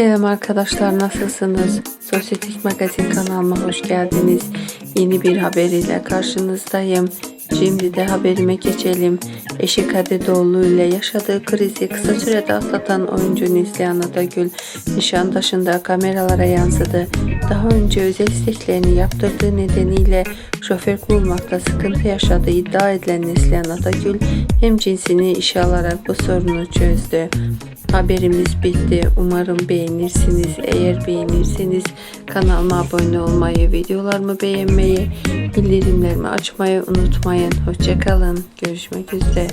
Selam arkadaşlar nasılsınız? Sosyetik Magazin kanalıma hoş geldiniz. Yeni bir haber ile karşınızdayım. Şimdi de haberime geçelim. Eşi Kadir Doğulu ile yaşadığı krizi kısa sürede atlatan oyuncu Neslihan Atagül Nişantaşı'nda kameralara yansıdı. Daha önce özel isteklerini yaptırdığı nedeniyle şoför bulmakta sıkıntı yaşadığı iddia edilen Neslihan Atagül hem cinsini işe alarak bu sorunu çözdü. Haberimiz bitti. Umarım beğenirsiniz. Eğer beğenirseniz kanalıma abone olmayı, videolarımı beğenmeyi, Bildirimlerimi açmayı unutmayın. Hoşçakalın. Görüşmek üzere.